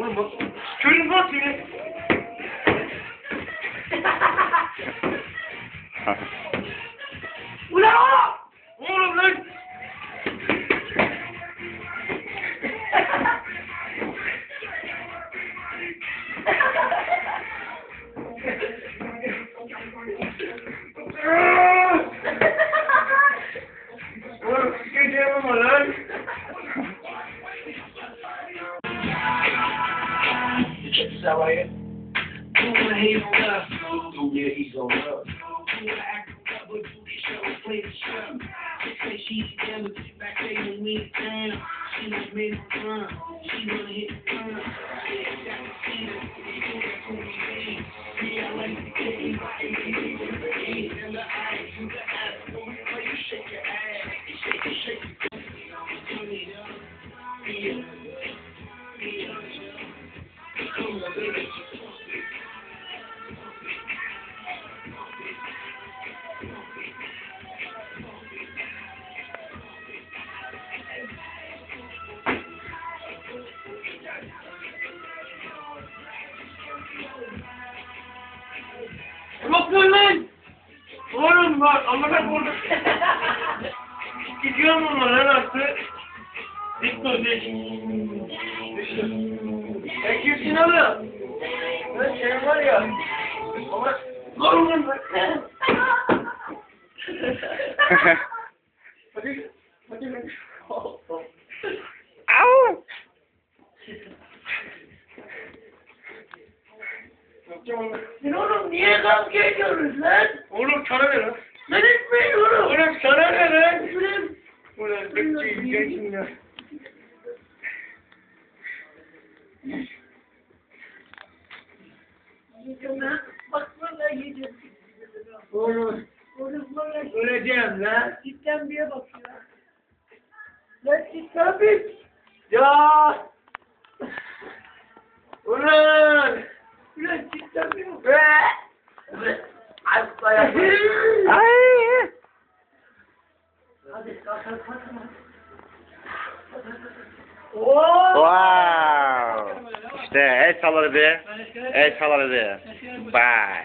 Oğlum bak. Körüm bak seni. Ulan oğlum! Oğlum lan! oğlum gece şey yapma lan! Check this out right here. Who wanna hate on us? Oh yeah, he's on us. Who wanna act up, but do this show, play the show. They say she's down, but sit back there and win down. She was made to run. She wanna hit the. Yeah, Yok lan! Oğlum bak amına koydum. Gidiyorum ama lan artık. Dik dur Ya kimsin oğlum? Ben şey var ya. Ama... Oğlum ben... Hadi. Hadi. Au! Sen oğlum niye kavga ediyoruz lan? Oğlum sana ne lan? Ben etmeyin oğlum. Oğlum sana ne lan? Ulan. Bekçi yiyeceksin ya. Bak vallahi yiyeceğim. Oğlum Oğlum vallahi öleceğim lan. cidden bir bak ya. Lan cidden bir. Ya. Ulan. Ulan cidden bir bak. Be. Hasta ya. Ay! Hadi kalk kalk kalk. Oo. Wow! এই সালারে দে এই সালারে দে। বাই।